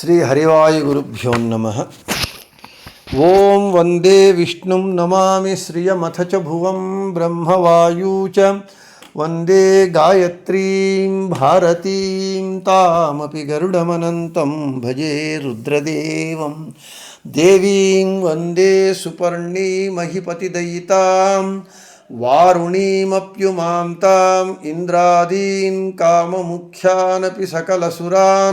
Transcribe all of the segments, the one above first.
श्री हरिवाय गुरुभ्यो नम। ओं वंदे विष्णु नमा श्रियमथ च भुवं ब्रह्मवायु च। वंदे गायत्री, भारती, तामपि भजे रुद्रदेव। देवी वंदे सुपर्णी महिपतिदयिता ताम् इन्द्रादीन् कामुख्यान सकलसुरा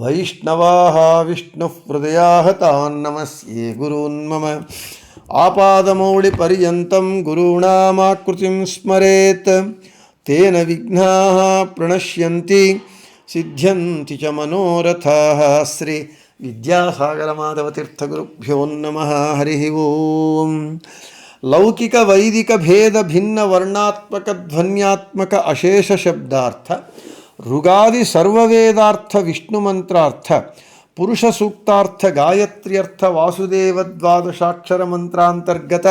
వైష్ణవాः विष्णुहृदयाहतान् नमस्ये गुरून्मम आपादमौलिपर्यन्तं गुरूणामाकृतिं स्मरेत् तेन विघ्नाः प्रणश्यन्ति सिद्ध्यन्ति च मनोरथाः श्री विद्यासागरमाधवतीर्थगुरुभ्यो नमः हरिः ओम् लौकिकवैदिकभेदभिन्नवर्णात्मकध्वन्यात्मक अशेषशब्दार्थ ಋಗಾದಿ ಸರ್ವವೇದಾರ್ಥ ವಿಷ್ಣು ಮಂತ್ರಾರ್ಥ, ಪುರುಷ ಸೂಕ್ತಾರ್ಥ ಗಾಯತ್ರ್ಯರ್ಥ ವಾಸುದೇವ ದ್ವಾದಶಾಕ್ಷರ ಮಂತ್ರಾಂತರ್ಗತ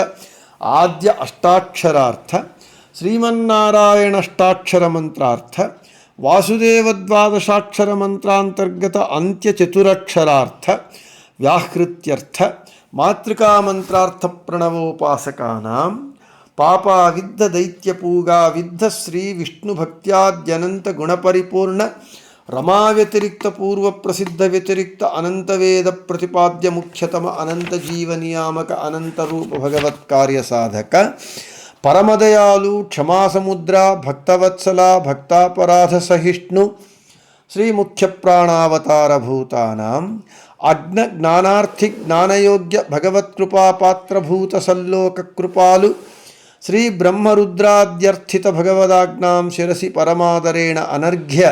ಆದ್ಯ ಅಷ್ಟಾಕ್ಷರಾರ್ಥ ಶ್ರೀಮನ್ನಾರಾಯಣಷ್ಟಾಕ್ಷರ ಮಂತ್ರಾರ್ಥ, ವಾಸುದೇವ ದ್ವಾದಶಾಕ್ಷರ ಮಂತ್ರಾಂತರ್ಗತ ಅಂತ್ಯ ಚತುರಕ್ಷರಾರ್ಥ, ವ್ಯಾಹೃತ್ಯರ್ಥ ಮಾತೃಕಾ ಮಂತ್ರಾರ್ಥ ಪ್ರಣವೋಪಾಸಕಾನಾಂ. పాపావిద్ధ దైత్యపూగా విద్ధ శ్రీ విష్ణు భక్త్యాద్యనంత గుణపరిపూర్ణ రమావ్యతిరిక్త పూర్వ ప్రసిద్ధ వ్యతిరిక్త అనంతవేద ప్రతిపాద్య ముఖ్యతమ అనంత జీవనియామక అనంతరూప భగవత్కార్య సాధక పరమదయాలు క్షమాసముద్ర భక్తవత్సల భక్తాపరాధ సహిష్ణు శ్రీ ముఖ్య ప్రాణావతార భూతానాం అజ్ఞ జ్ఞానార్థి జ్ఞానయోగ్య భగవత్కృపాపాత్రభూత సల్లోక కృపాలు ಶ್ರೀ ಬ್ರಹ್ಮರುದ್ರಾದ್ಯರ್ಥಿತ ಭಗವದಾಜ್ಞಾಂ ಶಿರಸಿ ಪರಮಾದರೇಣ ಅನರ್ಘ್ಯ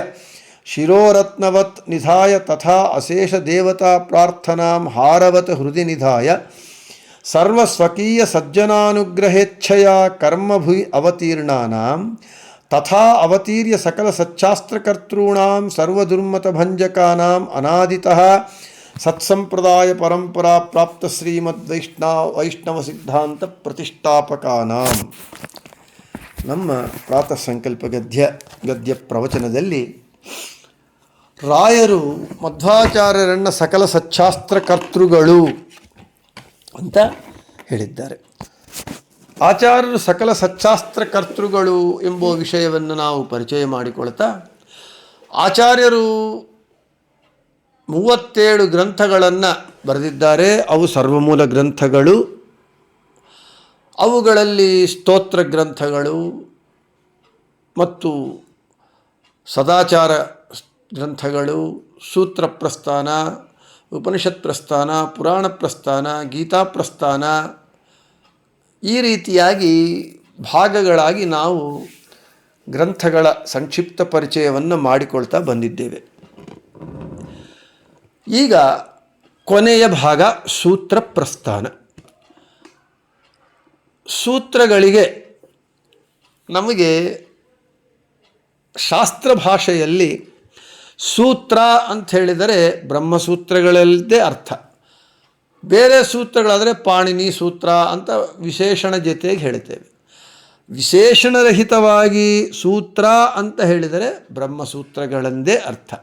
ಶಿರೋರತ್ನವತ್ ನಿಧಾಯ ತಥಾ ಅಶೇಷ ದೇವತಾ ಪ್ರಾರ್ಥನಾಂ ಹಾರವತ್ ಹೃದಯ ನಿಧಾಯ ಸರ್ವಸ್ವಕೀಯ ಸಜ್ಜನಾನುಗ್ರಹೇಚ್ಛಯ ಕರ್ಮಭುಯಿ ಅವತೀರ್ಣಾನಾಂ ತಥಾ ಅವತೀರ್ಯ ಸಕಲ ಸಚ್ಚಾಸ್ತ್ರಕರ್ತॄಣಾಂ ಸರ್ವದುರ್ಮತಭಂಜಕಾನಾಂ ಅನಾದಿತಃ ಸತ್ಸಂಪ್ರದಾಯ ಪರಂಪರಾ ಪ್ರಾಪ್ತ ಶ್ರೀಮದ್ ವೈಷ್ಣವ ವೈಷ್ಣವ ಸಿದ್ಧಾಂತ ಪ್ರತಿಷ್ಠಾಪಕಾನಾಂ. ನಮ್ಮ ಪ್ರಾತಃ ಸಂಕಲ್ಪ ಗದ್ಯ ಗದ್ಯ ಪ್ರವಚನದಲ್ಲಿ ರಾಯರು, ಮಧ್ವಾಚಾರ್ಯರನ್ನ ಸಕಲ ಸಚ್ಚಾಸ್ತ್ರಕರ್ತೃಗಳು ಅಂತ ಹೇಳಿದ್ದಾರೆ. ಆಚಾರ್ಯರು ಸಕಲ ಸಚ್ಚಾಸ್ತ್ರಕರ್ತೃಗಳು ಎಂಬ ವಿಷಯವನ್ನು ನಾವು ಪರಿಚಯ ಮಾಡಿಕೊಳ್ತಾ, ಆಚಾರ್ಯರು ಮೂವತ್ತೇಳು ಗ್ರಂಥಗಳನ್ನು ಬರೆದಿದ್ದಾರೆ. ಅವು ಸರ್ವಮೂಲ ಗ್ರಂಥಗಳು. ಅವುಗಳಲ್ಲಿ ಸ್ತೋತ್ರ ಗ್ರಂಥಗಳು ಮತ್ತು ಸದಾಚಾರ ಗ್ರಂಥಗಳು, ಸೂತ್ರ ಪ್ರಸ್ಥಾನ, ಉಪನಿಷತ್ ಪ್ರಸ್ಥಾನ, ಪುರಾಣ ಪ್ರಸ್ಥಾನ, ಗೀತಾ ಪ್ರಸ್ಥಾನ. ಈ ರೀತಿಯಾಗಿ ಭಾಗಗಳಾಗಿ ನಾವು ಗ್ರಂಥಗಳ ಸಂಕ್ಷಿಪ್ತ ಪರಿಚಯವನ್ನು ಮಾಡಿಕೊಳ್ತಾ ಬಂದಿದ್ದೇವೆ. ಈಗ ಕೊನೆಯ ಭಾಗ ಸೂತ್ರ ಪ್ರಸ್ಥಾನ. ಸೂತ್ರಗಳಿಗೆ ನಮಗೆ ಶಾಸ್ತ್ರ ಭಾಷೆಯಲ್ಲಿ ಸೂತ್ರ ಅಂತ ಹೇಳಿದರೆ ಬ್ರಹ್ಮಸೂತ್ರಗಳಲ್ಲದೇ ಅರ್ಥ. ಬೇರೆ ಸೂತ್ರಗಳಾದರೆ ಪಾಣಿನಿ ಸೂತ್ರ ಅಂತ ವಿಶೇಷಣ ಜೊತೆಗೆ ಹೇಳ್ತೇವೆ. ವಿಶೇಷಣರಹಿತವಾಗಿ ಸೂತ್ರ ಅಂತ ಹೇಳಿದರೆ ಬ್ರಹ್ಮಸೂತ್ರಗಳಂದೇ ಅರ್ಥ.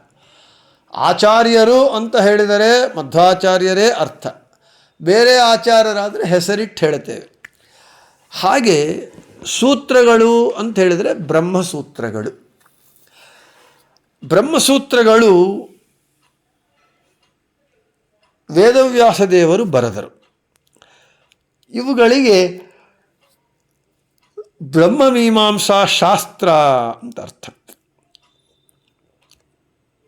ಆಚಾರ್ಯರು ಅಂತ ಹೇಳಿದರೆ ಮಧ್ವಾಚಾರ್ಯರೇ ಅರ್ಥ. ಬೇರೆ ಆಚಾರ್ಯರಾದರೆ ಹೆಸರಿಟ್ಟು ಹೇಳ್ತೇವೆ. ಹಾಗೆ ಸೂತ್ರಗಳು ಅಂತ ಹೇಳಿದರೆ ಬ್ರಹ್ಮಸೂತ್ರಗಳು. ಬ್ರಹ್ಮಸೂತ್ರಗಳು ವೇದವ್ಯಾಸ ದೇವರು ಬರೆದರು. ಇವುಗಳಿಗೆ ಬ್ರಹ್ಮಮೀಮಾಂಸಾ ಶಾಸ್ತ್ರ ಅಂತ ಅರ್ಥ.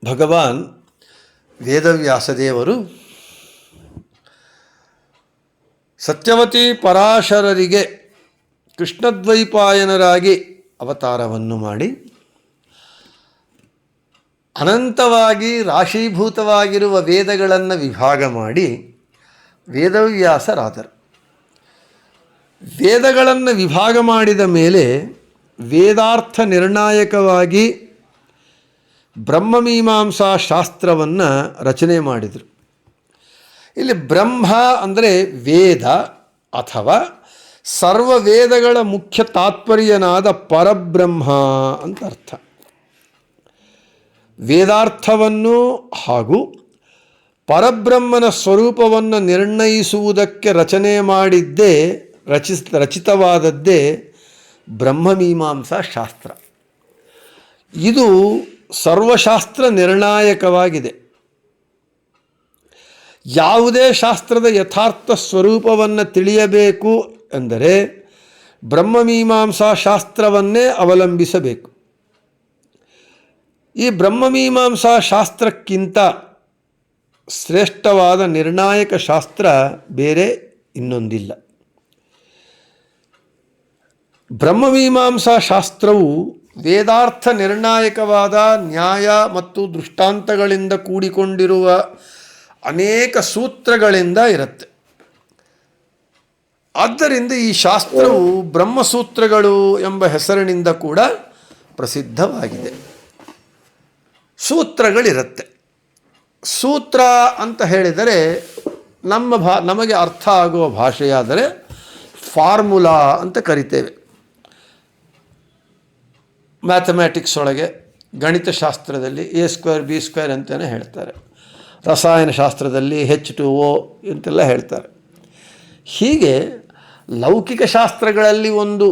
ಭಗವಾನ್ ವೇದವ್ಯಾಸದೇವರು ಸತ್ಯವತಿ ಪರಾಶರರಿಗೆ ಕೃಷ್ಣದ್ವೈಪಾಯನರಾಗಿ ಅವತಾರವನ್ನು ಮಾಡಿ ಅನಂತವಾಗಿ ರಾಶೀಭೂತವಾಗಿರುವ ವೇದಗಳನ್ನು ವಿಭಾಗ ಮಾಡಿ ವೇದವ್ಯಾಸರಾದರು. ವೇದಗಳನ್ನು ವಿಭಾಗ ಮಾಡಿದ ಮೇಲೆ ವೇದಾರ್ಥ ನಿರ್ಣಾಯಕವಾಗಿ ಬ್ರಹ್ಮಮೀಮಾಂಸಾ ಶಾಸ್ತ್ರವನ್ನು ರಚನೆ ಮಾಡಿದರು. ಇಲ್ಲಿ ಬ್ರಹ್ಮ ಅಂದರೆ ವೇದ ಅಥವಾ ಸರ್ವ ವೇದಗಳ ಮುಖ್ಯ ತಾತ್ಪರ್ಯನಾದ ಪರಬ್ರಹ್ಮ ಅಂತ ಅರ್ಥ. ವೇದಾರ್ಥವನ್ನು ಹಾಗೂ ಪರಬ್ರಹ್ಮನ ಸ್ವರೂಪವನ್ನು ನಿರ್ಣಯಿಸುವುದಕ್ಕೆ ರಚನೆ ಮಾಡಿದ್ದೇ ರಚಿಸ್ ರಚಿತವಾದದ್ದೇ ಬ್ರಹ್ಮಮೀಮಾಂಸಾ ಶಾಸ್ತ್ರ. ಇದು ಸರ್ವಶಾಸ್ತ್ರ ನಿರ್ಣಾಯಕವಾಗಿದೆ. ಯಾವುದೇ ಶಾಸ್ತ್ರದ ಯಥಾರ್ಥ ಸ್ವರೂಪವನ್ನು ತಿಳಿಯಬೇಕು ಎಂದರೆ ಬ್ರಹ್ಮಮೀಮಾಂಸಾ ಶಾಸ್ತ್ರವನ್ನೇ ಅವಲಂಬಿಸಬೇಕು. ಈ ಬ್ರಹ್ಮಮೀಮಾಂಸಾ ಶಾಸ್ತ್ರಕ್ಕಿಂತ ಶ್ರೇಷ್ಠವಾದ ನಿರ್ಣಾಯಕ ಶಾಸ್ತ್ರ ಬೇರೆ ಇನ್ನೊಂದಿಲ್ಲ. ಬ್ರಹ್ಮಮೀಮಾಂಸಾ ಶಾಸ್ತ್ರವು ವೇದಾರ್ಥ ನಿರ್ಣಾಯಕವಾದ ನ್ಯಾಯ ಮತ್ತು ದೃಷ್ಟಾಂತಗಳಿಂದ ಕೂಡಿಕೊಂಡಿರುವ ಅನೇಕ ಸೂತ್ರಗಳಿಂದ ಇರುತ್ತೆ. ಆದ್ದರಿಂದ ಈ ಶಾಸ್ತ್ರವು ಬ್ರಹ್ಮಸೂತ್ರಗಳು ಎಂಬ ಹೆಸರಿನಿಂದ ಕೂಡ ಪ್ರಸಿದ್ಧವಾಗಿದೆ. ಸೂತ್ರಗಳಿರುತ್ತೆ. ಸೂತ್ರ ಅಂತ ಹೇಳಿದರೆ ನಮ್ಮ ಭಾ, ನಮಗೆ ಅರ್ಥ ಆಗುವ ಭಾಷೆಯಾದರೆ ಫಾರ್ಮುಲಾ ಅಂತ ಕರಿತೇವೆ. ಮ್ಯಾಥಮ್ಯಾಟಿಕ್ಸ್ ಒಳಗೆ ಗಣಿತಶಾಸ್ತ್ರದಲ್ಲಿ ಎ ಸ್ಕ್ವೇರ್ ಬಿ ಸ್ಕ್ವೇರ್ ಅಂತಲೇ ಹೇಳ್ತಾರೆ. ರಸಾಯನಶಾಸ್ತ್ರದಲ್ಲಿ ಹೆಚ್ ಟು ಓ ಅಂತೆಲ್ಲ ಹೇಳ್ತಾರೆ. ಹೀಗೆ ಲೌಕಿಕ ಶಾಸ್ತ್ರಗಳಲ್ಲಿ ಒಂದು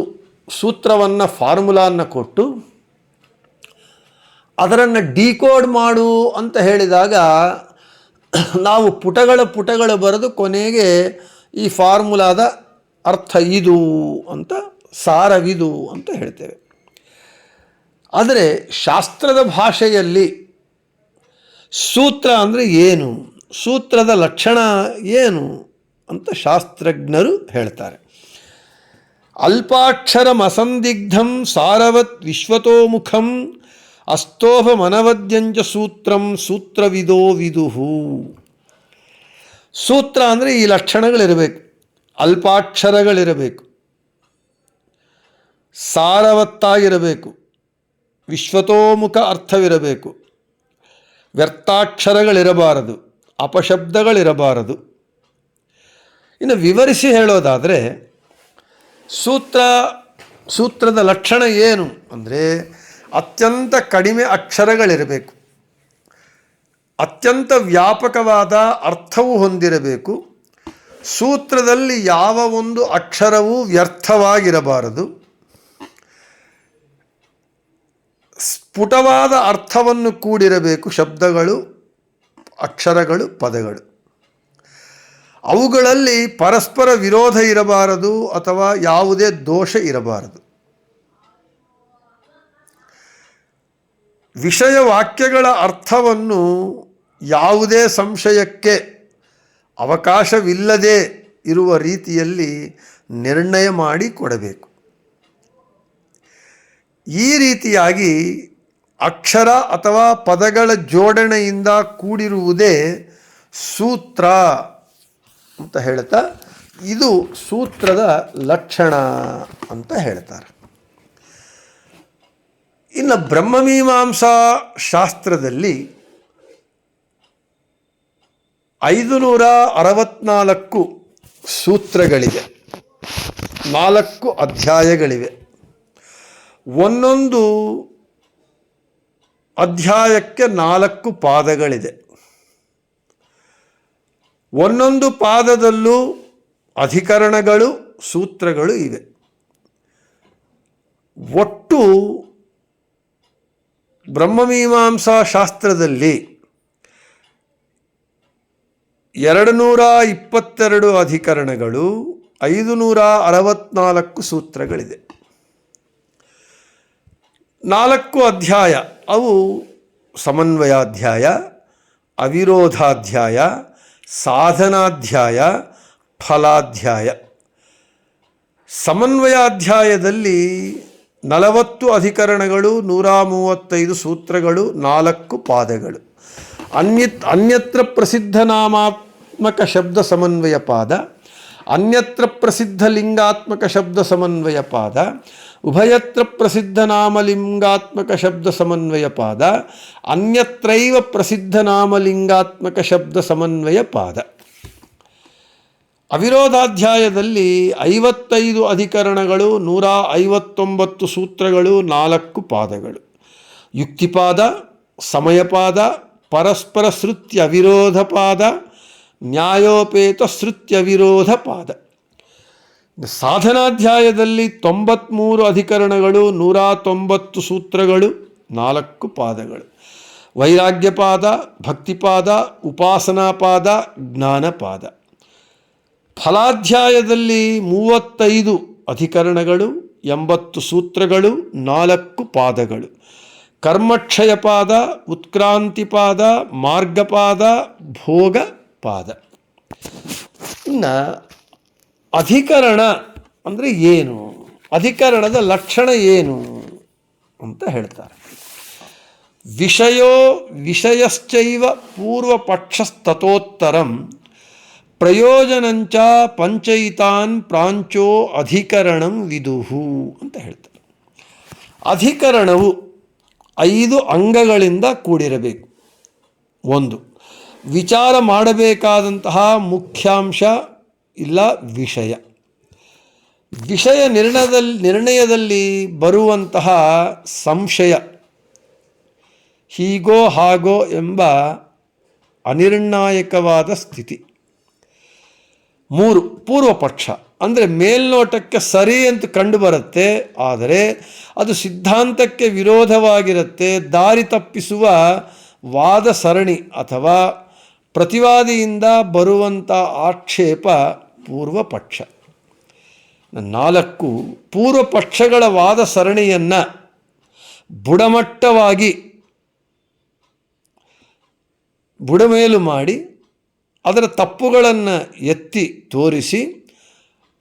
ಸೂತ್ರವನ್ನು, ಫಾರ್ಮುಲಾನ ಕೊಟ್ಟು ಅದರನ್ನು ಡಿಕೋಡ್ ಮಾಡು ಅಂತ ಹೇಳಿದಾಗ ನಾವು ಪುಟಗಳ ಪುಟಗಳು ಬರೆದು ಕೊನೆಗೆ ಈ ಫಾರ್ಮುಲಾದ ಅರ್ಥ ಇದು ಅಂತ, ಸಾರವಿದು ಅಂತ ಹೇಳ್ತೇವೆ. ಆದರೆ ಶಾಸ್ತ್ರದ ಭಾಷೆಯಲ್ಲಿ ಸೂತ್ರ ಅಂದರೆ ಏನು? ಸೂತ್ರದ ಲಕ್ಷಣ ಏನು ಅಂತ ಶಾಸ್ತ್ರಜ್ಞರು ಹೇಳ್ತಾರೆ. ಅಲ್ಪಾಕ್ಷರಮಸಂದಿಗ್ಧಂ ಸಾರವತ್ ವಿಶ್ವತೋಮುಖಂ ಅಸ್ತೋಭ ಮನವದ್ಯಂಜ ಸೂತ್ರಂ ಸೂತ್ರವಿದೋ ವಿದುಹು. ಸೂತ್ರ ಅಂದರೆ ಈ ಲಕ್ಷಣಗಳಿರಬೇಕು, ಅಲ್ಪಾಕ್ಷರಗಳಿರಬೇಕು, ಸಾರವತ್ತಾಗಿರಬೇಕು. ವಿಶ್ವತೋಮುಖ ಅರ್ಥವಿರಬೇಕು. ವ್ಯರ್ಥಾಕ್ಷರಗಳಿರಬಾರದು, ಅಪಶಬ್ದಗಳಿರಬಾರದು. ಇನ್ನು ವಿವರಿಸಿ ಹೇಳೋದಾದರೆ, ಸೂತ್ರ, ಸೂತ್ರದ ಲಕ್ಷಣ ಏನು ಅಂದರೆ, ಅತ್ಯಂತ ಕಡಿಮೆ ಅಕ್ಷರಗಳಿರಬೇಕು. ಅತ್ಯಂತ ವ್ಯಾಪಕವಾದ ಅರ್ಥವು ಹೊಂದಿರಬೇಕು. ಸೂತ್ರದಲ್ಲಿ ಯಾವ ಒಂದು ಅಕ್ಷರವೂ ವ್ಯರ್ಥವಾಗಿರಬಾರದು. ಸ್ಫುಟವಾದ ಅರ್ಥವನ್ನು ಕೂಡಿರಬೇಕು ಶಬ್ದಗಳು, ಅಕ್ಷರಗಳು, ಪದಗಳು. ಅವುಗಳಲ್ಲಿ ಪರಸ್ಪರ ವಿರೋಧ ಇರಬಾರದು ಅಥವಾ ಯಾವುದೇ ದೋಷ ಇರಬಾರದು. ವಿಷಯ ವಾಕ್ಯಗಳ ಅರ್ಥವನ್ನು ಯಾವುದೇ ಸಂಶಯಕ್ಕೆ ಅವಕಾಶವಿಲ್ಲದೆ ಇರುವ ರೀತಿಯಲ್ಲಿ ನಿರ್ಣಯ ಮಾಡಿ ಕೊಡಬೇಕು. ಈ ರೀತಿಯಾಗಿ ಅಕ್ಷರ ಅಥವಾ ಪದಗಳ ಜೋಡಣೆಯಿಂದ ಕೂಡಿರುವುದೇ ಸೂತ್ರ ಅಂತ ಹೇಳ್ತಾ ಇದು ಸೂತ್ರದ ಲಕ್ಷಣ ಅಂತ ಹೇಳ್ತಾರೆ ಇನ್ನು ಬ್ರಹ್ಮಮೀಮಾಂಸಾ ಶಾಸ್ತ್ರದಲ್ಲಿ ಐದು ನೂರ ಅರವತ್ನಾಲ್ಕು ಸೂತ್ರಗಳಿವೆ. ನಾಲ್ಕು ಅಧ್ಯಾಯಗಳಿವೆ. ಒಂದೊಂದು ಅಧ್ಯಾಯಕ್ಕೆ ನಾಲ್ಕು ಪಾದಗಳಿದೆ. ಒಂದೊಂದು ಪಾದದಲ್ಲೂ ಅಧಿಕರಣಗಳು, ಸೂತ್ರಗಳು ಇವೆ. ಒಟ್ಟು ಬ್ರಹ್ಮಮೀಮಾಂಸಾ ಶಾಸ್ತ್ರದಲ್ಲಿ ಎರಡು ನೂರ ಇಪ್ಪತ್ತೆರಡು ಅಧಿಕರಣಗಳು ಐದು ನೂರ ಅರವತ್ನಾಲ್ಕು ಸೂತ್ರಗಳಿದೆ. ನಾಲ್ಕು ಅಧ್ಯಾಯ. ಅವು ಸಮನ್ವಯಾಧ್ಯಾಯ, ಅವಿರೋಧಾಧ್ಯಾಯ, ಸಾಧನಾಧ್ಯಾಯ, ಫಲಾಧ್ಯಾಯ. ಸಮನ್ವಯಾಧ್ಯಾಯದಲ್ಲಿ ನಲವತ್ತು ಅಧಿಕರಣಗಳು ನೂರ ಮೂವತ್ತೈದು ಸೂತ್ರಗಳು, ನಾಲ್ಕು ಪಾದಗಳು. ಅನ್ಯತ್, ಅನ್ಯತ್ರ ಪ್ರಸಿದ್ಧ ನಾಮಾತ್ಮಕ ಶಬ್ದ ಸಮನ್ವಯ ಪಾದ, ಅನ್ಯತ್ರ ಪ್ರಸಿದ್ಧ ಲಿಂಗಾತ್ಮಕ ಶಬ್ದ ಸಮನ್ವಯ ಪಾದ ಉಭಯತ್ರ ಪ್ರಸಿದ್ಧ ನಾಮಲಿಂಗಾತ್ಮಕ ಶಬ್ದ ಸಮನ್ವಯ ಪಾದ, ಅನ್ಯತ್ರೈವ ಪ್ರಸಿದ್ಧ ನಾಮಲಿಂಗಾತ್ಮಕ ಶಬ್ದ ಸಮನ್ವಯ ಪಾದ. ಅವಿರೋಧಾಧ್ಯಾಯದಲ್ಲಿ ಐವತ್ತೈದು ಅಧಿಕರಣಗಳು, ನೂರ ಐವತ್ತೊಂಬತ್ತು ಸೂತ್ರಗಳು, ನಾಲ್ಕು ಪಾದಗಳು. ಯುಕ್ತಿಪಾದ, ಸಮಯಪಾದ, ಪರಸ್ಪರ ಶ್ರುತ್ಯ ವಿರೋಧ ಪಾದ ನ್ಯಾಯೋಪೇತ ಶ್ರುತ್ಯ ವಿರೋಧ ಪಾದ ಸಾಧನಾಧ್ಯಾಯದಲ್ಲಿ ತೊಂಬತ್ತ್ಮೂರು ಅಧಿಕರಣಗಳು ನೂರ ತೊಂಬತ್ತು ಸೂತ್ರಗಳು, ನಾಲ್ಕು ಪಾದಗಳು. ವೈರಾಗ್ಯಪಾದ, ಭಕ್ತಿಪಾದ, ಉಪಾಸನಾಪಾದ, ಜ್ಞಾನಪಾದ. ಫಲಾಧ್ಯಾಯದಲ್ಲಿ ಮೂವತ್ತೈದು ಅಧಿಕರಣಗಳು, ಎಂಬತ್ತು ಸೂತ್ರಗಳು, ನಾಲ್ಕು ಪಾದಗಳು. ಕರ್ಮಕ್ಷಯಪಾದ, ಉತ್ಕ್ರಾಂತಿಪಾದ, ಮಾರ್ಗಪಾದ, ಭೋಗಪಾದ. ಇನ್ನು ಅಧಿಕರಣ ಅಂದರೆ ಏನು? ಅಧಿಕರಣದ ಲಕ್ಷಣ ಏನು ಅಂತ ಹೇಳ್ತಾರೆ. ವಿಷಯೋ ವಿಷಯಶ್ಚೈವ ಪೂರ್ವಪಕ್ಷಸ್ತತೋತ್ತರಂ ಪ್ರಯೋಜನಂಚ ಪಂಚಯಿತಾನ್ ಪ್ರಾಂಚೋ ಅಧಿಕರಣಂ ವಿದುಹು ಅಂತ ಹೇಳ್ತಾರೆ. ಅಧಿಕರಣವು ಐದು ಅಂಗಗಳಿಂದ ಕೂಡಿರಬೇಕು. ಒಂದು, ವಿಚಾರ ಮಾಡಬೇಕಾದಂತಹ ಮುಖ್ಯಾಂಶ ಇಲ್ಲ ವಿಷಯ. ವಿಷಯ ನಿರ್ಣಯದಲ್ಲಿ ನಿರ್ಣಯದಲ್ಲಿ ಬರುವಂತಹ ಸಂಶಯ, ಹೀಗೋ ಹಾಗೋ ಎಂಬ ಅನಿರ್ಣಾಯಕವಾದ ಸ್ಥಿತಿ. ಮೂರು, ಪೂರ್ವಪಕ್ಷ, ಅಂದರೆ ಮೇಲ್ನೋಟಕ್ಕೆ ಸರಿ ಅಂತ ಕಂಡುಬರುತ್ತೆ, ಆದರೆ ಅದು ಸಿದ್ಧಾಂತಕ್ಕೆ ವಿರೋಧವಾಗಿರುತ್ತೆ, ದಾರಿ ತಪ್ಪಿಸುವ ವಾದ ಸರಣಿ ಅಥವಾ ಪ್ರತಿವಾದಿಯಿಂದ ಬರುವಂಥ ಆಕ್ಷೇಪ ಪೂರ್ವ ಪಕ್ಷ ನಾಲ್ಕು ಪೂರ್ವ ಪಕ್ಷಗಳ ವಾದ ಸರಣಿಯನ್ನು ಬುಡಮಟ್ಟವಾಗಿ ಬುಡಮೇಲು ಮಾಡಿ ಅದರ ತಪ್ಪುಗಳನ್ನು ಎತ್ತಿ ತೋರಿಸಿ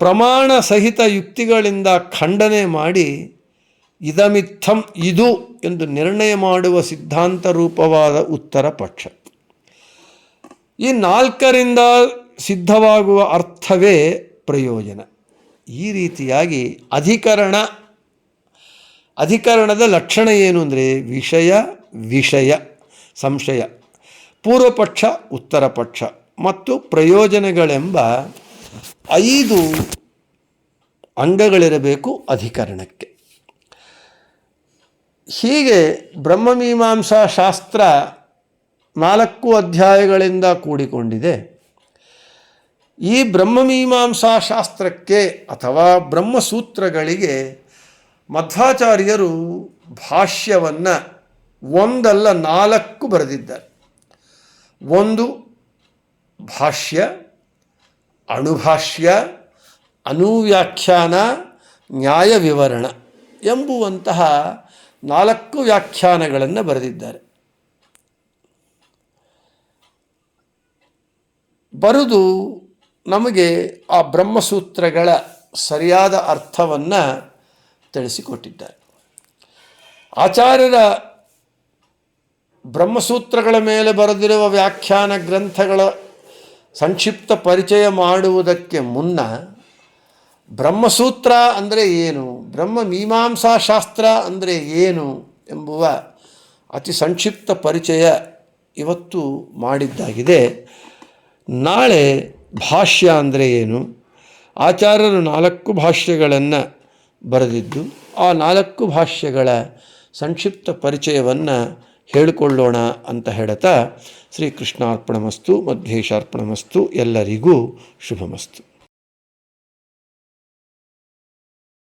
ಪ್ರಮಾಣ ಸಹಿತ ಯುಕ್ತಿಗಳಿಂದ ಖಂಡನೆ ಮಾಡಿ ಇದಮಿತ್ತಂ ಇದು ಎಂದು ನಿರ್ಣಯ ಮಾಡುವ ಸಿದ್ಧಾಂತ ರೂಪವಾದ ಉತ್ತರ ಪಕ್ಷ. ಈ ನಾಲ್ಕರಿಂದ ಸಿದ್ಧವಾಗುವ ಅರ್ಥವೇ ಪ್ರಯೋಜನ. ಈ ರೀತಿಯಾಗಿ ಅಧಿಕರಣ, ಅಧಿಕರಣದ ಲಕ್ಷಣ ಏನು ಅಂದರೆ ವಿಷಯ ವಿಷಯ, ಸಂಶಯ, ಪೂರ್ವಪಕ್ಷ ಉತ್ತರ ಪಕ್ಷ ಮತ್ತು ಪ್ರಯೋಜನಗಳೆಂಬ ಐದು ಅಂಗಗಳಿರಬೇಕು ಅಧಿಕರಣಕ್ಕೆ. ಹೀಗೆ ಬ್ರಹ್ಮಮೀಮಾಂಸಾ ಶಾಸ್ತ್ರ ನಾಲ್ಕು ಅಧ್ಯಾಯಗಳಿಂದ ಕೂಡಿಕೊಂಡಿದೆ. ಈ ಬ್ರಹ್ಮಮೀಮಾಂಸಾ ಶಾಸ್ತ್ರಕ್ಕೆ ಅಥವಾ ಬ್ರಹ್ಮಸೂತ್ರಗಳಿಗೆ ಮಧ್ವಾಚಾರ್ಯರು ಭಾಷ್ಯವನ್ನು ಒಂದಲ್ಲ ನಾಲ್ಕು ಬರೆದಿದ್ದಾರೆ. ಒಂದು ಭಾಷ್ಯ, ಅಣುಭಾಷ್ಯ ಅನುವ್ಯಾಖ್ಯಾನ ನ್ಯಾಯ ವಿವರಣ ಎಂಬುವಂತಹ ನಾಲ್ಕು ವ್ಯಾಖ್ಯಾನಗಳನ್ನು ಬರೆದಿದ್ದಾರೆ. ಬರೆದು ನಮಗೆ ಆ ಬ್ರಹ್ಮಸೂತ್ರಗಳ ಸರಿಯಾದ ಅರ್ಥವನ್ನು ತಿಳಿಸಿಕೊಟ್ಟಿದ್ದಾರೆ. ಆಚಾರ್ಯರ ಬ್ರಹ್ಮಸೂತ್ರಗಳ ಮೇಲೆ ಬರೆದಿರುವ ವ್ಯಾಖ್ಯಾನ ಗ್ರಂಥಗಳ ಸಂಕ್ಷಿಪ್ತ ಪರಿಚಯ ಮಾಡುವುದಕ್ಕೆ ಮುನ್ನ ಬ್ರಹ್ಮಸೂತ್ರ ಅಂದರೆ ಏನು? ಬ್ರಹ್ಮ ಮೀಮಾಂಸಾ ಶಾಸ್ತ್ರ ಅಂದರೆ ಏನು ಎಂಬುವ ಅತಿ ಸಂಕ್ಷಿಪ್ತ ಪರಿಚಯ ಇವತ್ತು ಮಾಡಿದ್ದಾಗಿದೆ. ನಾಳೆ ಭಾಷ್ಯ ಅಂದರೆ ಏನು? ಆಚಾರ್ಯರು ನಾಲ್ಕು ಭಾಷ್ಯಗಳನ್ನು ಬರೆದಿದ್ದು, ಆ ನಾಲ್ಕು ಭಾಷ್ಯಗಳ ಸಂಕ್ಷಿಪ್ತ ಪರಿಚಯವನ್ನು ಹೇಳಿಕೊಳ್ಳೋಣ ಅಂತ ಹೇಳ್ತಾ ಶ್ರೀಕೃಷ್ಣಾರ್ಪಣಮಸ್ತು ಮಧ್ವೇಶಾರ್ಪಣಮಸ್ತು ಎಲ್ಲರಿಗೂ ಶುಭಮಸ್ತು.